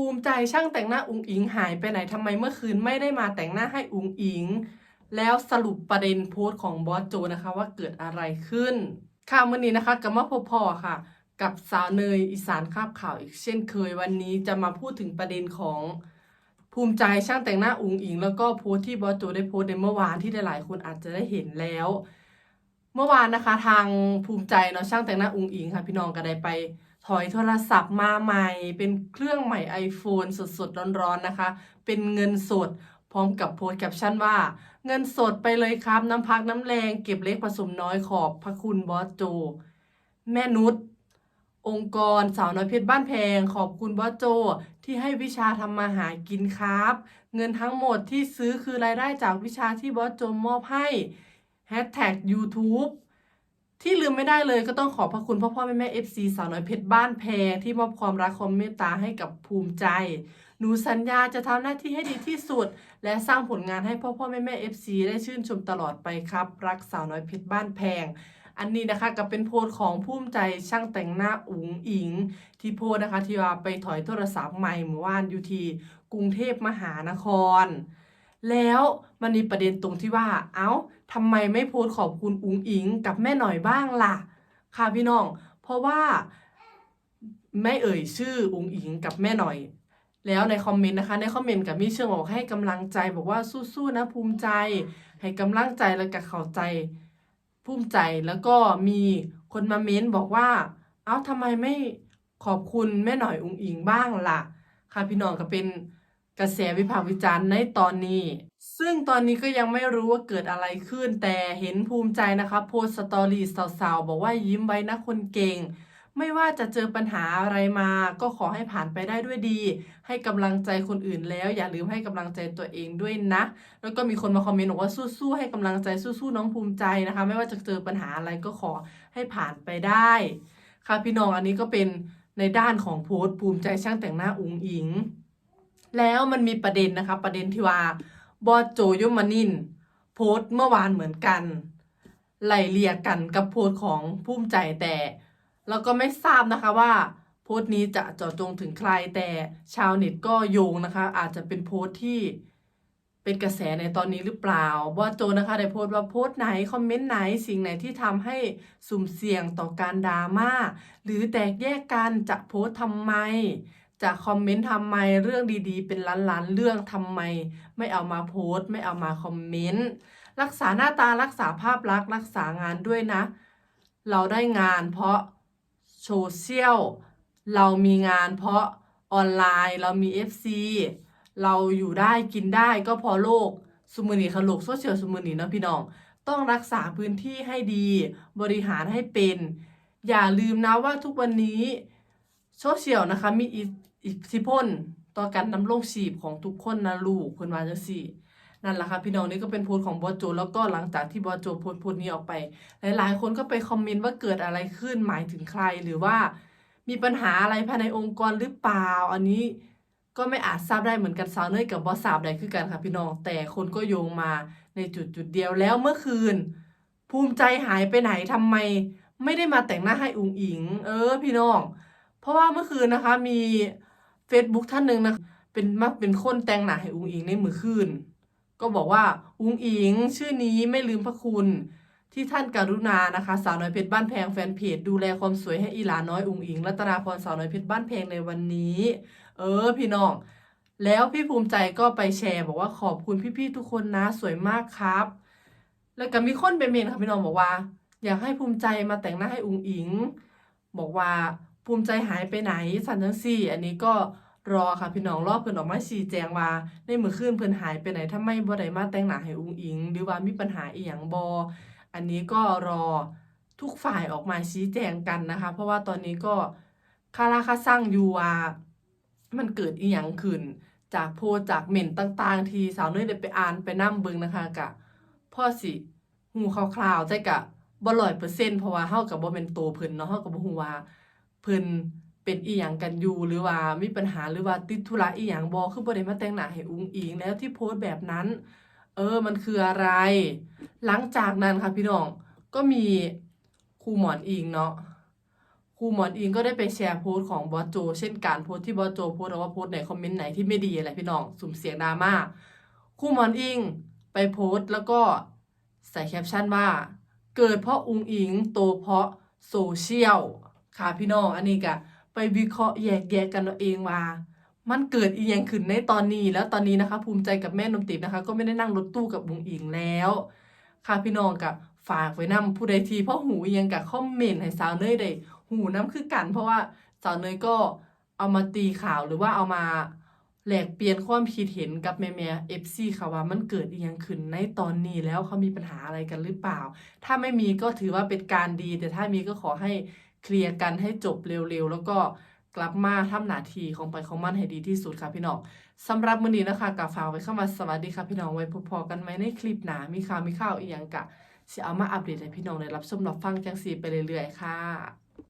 ภูมิใจช่างแต่งหน้าอุงอิงหายไปไหนทำไมเมื่อคืนไม่ได้มาแต่งหน้าให้อุงอิง แล้วสรุปประเด็นโพสต์ของบอสโจนะคะว่าเกิดอะไรขึ้น ค่ะวันนี้นะคะกับมาพบพ่อค่ะ กับสาวเนยอีสานคาบข่าวอีกเช่นเคยวันนี้จะมาพูดถึงประเด็นของภูมิใจช่างแต่งหน้าอุงอิง แล้วก็โพสต์ที่บอสโจได้โพสต์ในเมื่อวานที่หลายๆคนอาจจะได้เห็นแล้ว เมื่อวานนะคะทางภูมิใจเนาะช่างแต่งหน้าอุงอิงค่ะพี่น้องก็ได้ไป ถอยโทรศัพท์มาใหม่ เป็นเครื่องใหม่ iPhone สดๆ ร้อนๆนะคะ เป็นเงินสด พร้อมกับโพสต์แคปชั่นว่า เงินสดไปเลยครับน้ำพักน้ำแรงเก็บเล็กผสมน้อยขอบพระคุณบอสโจ แม่นุชองค์กรสาวน้อยเพชรบ้านแพง ขอบคุณบอสโจ ที่ให้วิชาทำมาหากินครับ เงินทั้งหมดที่ซื้อคือรายได้จากวิชาที่บอสโจมอบให้แฮชแท็ก YouTube ที่ลืมไม่ได้เลยก็ต้องขอบพระคุณพ่อพ่อแม่แม่เอฟซีสาวน้อยเพชรบ้านแพงที่มอบความรักความเมตตาให้กับภูมิใจ หนูสัญญาจะทำหน้าที่ให้ดีที่สุด และสร้างผลงานให้พ่อพ่อแม่แม่เอฟซีได้ชื่นชมตลอดไปครับ รักสาวน้อยเพชรบ้านแพง อันนี้นะคะก็เป็นโพสของภูมิใจช่างแต่งหน้าอุ๋งอิง ที่โพสนะคะที่ว่าไปถอยโทรศัพท์ใหม่เมื่อวานอยู่ที่กรุงเทพมหานคร แล้วมันมีประเด็นตรงที่ว่า เอ้าทำไมไม่โพสขอบคุณอุ๋งอิงกับแม่หน่อยบ้างล่ะ ค่ะพี่น้อง เพราะว่าไม่เอ่ยชื่ออุ๋งอิงกับแม่หน่อย แล้วในคอมเมนต์นะคะ ในคอมเมนต์กับมีเชิงบอกให้กำลังใจบอกว่าสู้ๆนะภูมิใจ ให้กำลังใจแล้วก็เข้าใจภูมิใจแล้วก็มีคนมาเม้นบอกว่า เอ้าทำไมไม่ขอบคุณแม่หน่อยอุ๋งอิงบ้างล่ะ ค่ะพี่น้องก็เป็น กระแสวิพากษ์วิจารณ์ในตอนนี้ ซึ่งตอนนี้ก็ยังไม่รู้ว่าเกิดอะไรขึ้น แต่เห็นภูมิใจนะคะโพสต์สตอรี่สาวๆ บอกว่ายิ้มไว้นะคนเก่ง ไม่ว่าจะเจอปัญหาอะไรมา ก็ขอให้ผ่านไปได้ด้วยดี ให้กำลังใจคนอื่นแล้ว อย่าลืมให้กำลังใจตัวเองด้วยนะ แล้วก็มีคนมาคอมเมนต์บอกว่าสู้ๆให้กำลังใจสู้ๆน้องภูมิใจนะคะ ไม่ว่าจะเจอปัญหาอะไรก็ขอให้ผ่านไปได้ ค่ะพี่น้องอันนี้ก็เป็นในด้านของโพสต์ภูมิใจช่างแต่งหน้าอุ๋งอิง แล้วมันมีประเด็นนะคะ ประเด็นที่ว่าบอโจยมานิน โพสต์เมื่อวานเหมือนกันไล่เลี่ยกันกับโพสต์ของภูมิใจแต่เราก็ไม่ทราบนะคะว่าโพสต์นี้จะเจาะจงถึงใครแต่ชาวเน็ตก็โยงนะคะ อาจจะเป็นโพสต์ที่เป็นกระแสในตอนนี้หรือเปล่าบอโจนะคะได้โพสต์ว่าโพสต์ไหนคอมเมนต์ไหนสิ่งไหนที่ทำให้สุ่มเสี่ยงต่อการดราม่าหรือแตกแยกกันจะโพสต์ทำไม จะคอมเมนต์ทำไมเรื่องดีๆ เป็นล้านๆเรื่องทำไม ไม่เอามาโพสต์ ไม่เอามาคอมเมนต์รักษาหน้าตารักษาภาพลักษณ์รักษางานด้วยนะ เราได้งานเพราะโซเชียลเรามีงานเพราะออนไลน์เรามี FC เราอยู่ได้กินได้ก็พอโลกสุมือนีค่ะโลกโซเชียลสุมือนีนะพี่น้อง ต้องรักษาพื้นที่ให้ดี บริหารให้เป็น อย่าลืมนะว่าทุกวันนี้ โซเชียลนะคะมีอิอิทธิพลต่อการดำรงชีพของทุกคนนะลูกเพิ่นว่าจังซี่นั่นแหละค่ะพี่น้องนี่ก็เป็นโพสของบอสโจ แล้วก็หลังจากที่บอสโจโพสโพสนี้ออกไป หลาย ๆ คนก็ไปคอมเมนต์ว่าเกิดอะไรขึ้นหมายถึงใครหรือว่า มีปัญหาอะไรภายในองค์กรหรือเปล่า อันนี้ก็ไม่อาจทราบได้เหมือนกันสาวเนยกับบอสสาวใดคือกันค่ะพี่น้องแต่คนก็โยงมาในจุดจุดเดียวแล้วเมื่อคืน ภูมิใจหายไปไหนทำไม ไม่ได้มาแต่งหน้าให้อุงอิง เออ พี่น้อง ราะว่าเมื่อคืนนะคะมี Facebook ท่านหนึ่งนะคะเป็นมักเป็นคนแต่งหน้าให้อุงอิงในมือคืน ก็บอกว่าอุงอิง ชื่อนี้ไม่ลืมพระคุณที่ท่านการุณานะคะ สาวน้อยเพชรบ้านแพงแฟนเพจดูแลความสวยให้อีหลาน้อยอุงอิงรัตนาพรสาวน้อยเพชรบ้านแพงในวันนี้ เออ พี่น้อง แล้วพี่ภูมิใจก็ไปแชร์ บอกว่าขอบคุณพี่ๆทุกคนนะสวยมากครับ แล้วก็มีคนไปเมนค่ะพี่น้องบอกว่า อยากให้ภูมิใจมาแต่งหน้าให้อุงอิง บอกว่า ภูมิใจหายไปไหนสันจังซี่ อันนี้ก็รอค่ะพี่น้องรอเพิ่นออกมาชี้แจงว่าในมื้อคืนเพิ่นหายไปไหนทำไมบ่ได้มาแต่งหน้าให้อุงอิง หรือว่ามีปัญหาอีหยังบ่อันนี้ก็รอทุกฝ่ายออกมาชี้แจงกันนะคะ เพราะว่าตอนนี้ก็คาราคาซังอยู่ว่ามันเกิดอีหยังขึ้น จากโพจากเหม่นต่างๆ ที่สาวน้อยได้ไปอ่านไปนํเบิงนะคะกะพ่อสิฮู้คร่าวๆแต่กะบ่100%เซ็นต์เพราะว่าเฮาก็บ่แม่นโตเพิ่นเนาะเฮาก็บ่ฮู้ว่า พิ่นเป็นอีหยังกันอยู่หรือว่ามีปัญหาหรือว่าติดธุระอีหยังบ่คือบ่ได้มาแต่งหน้าให้อุ๋งอิงแล้วที่โพสต์แบบนั้น เออมันคืออะไร หลังจากนั้นค่ะพี่น้องก็มีครูหมอนอิงเนาะครูหมอนอิงก็ได้ไปแชร์โพสต์ของบอสโจ เช่นกันโพสต์ที่บอสโจโพสต์ว่าโพสต์ไหนคอมเมนต์ไหนที่ไม่ดีอะไรพี่น้องสุ่มเสียงดราม่าครูหมอนอิงไปโพสต์แล้วก็ใส่แคปชั่นว่า เกิดเพราะอุงอิงโตเพราะโซเชียล ค่ะพี่น้องอันนี้ก็ไปวิเคราะห์แยกแยะกันเอาเองว่ามันเกิดอีหยังขึ้นในตอนนี้แล้วตอนนี้นะคะ ภูมิใจกับแม่นมติบนะคะ ก็ไม่ได้นั่งรถตู้กับบุงอิงแล้ว ค่ะพี่น้องกับฝากไว้นำผู้ใดทีพราะหูอีหยังกับคอมเมนต์ให้สาวเนยได้หูน้ำคือกัน เพราะว่าสาวเนยก็เอามาตีข่าวหรือว่าเอามาแหลกเปลี่ยนความคิดเห็นกับแม่แม่เอฟซีค่ะว่ามันเกิดอีหยังขึ้นในตอนนี้แล้วเขามีปัญหาอะไรกันหรือเปล่า ถ้าไม่มีก็ถือว่าเป็นการดี แต่ถ้ามีก็ขอให้ เคลียร์กันให้จบเร็วๆ แล้วก็กลับมาทำหน้าที่ของไปของมันให้ดีที่สุดค่ะพี่น้องสำหรับมื้อนี้นะคะกาฝากไว้เข้ามาสวัสดีค่ะพี่น้องไว้พบๆกันไหมในคลิปหน้ามีข่าวมีข่าวอีกอย่างกะสิเอามาอัปเดตให้พี่น้องได้รับชมรับฟังจังสีไปเรื่อยๆค่ะ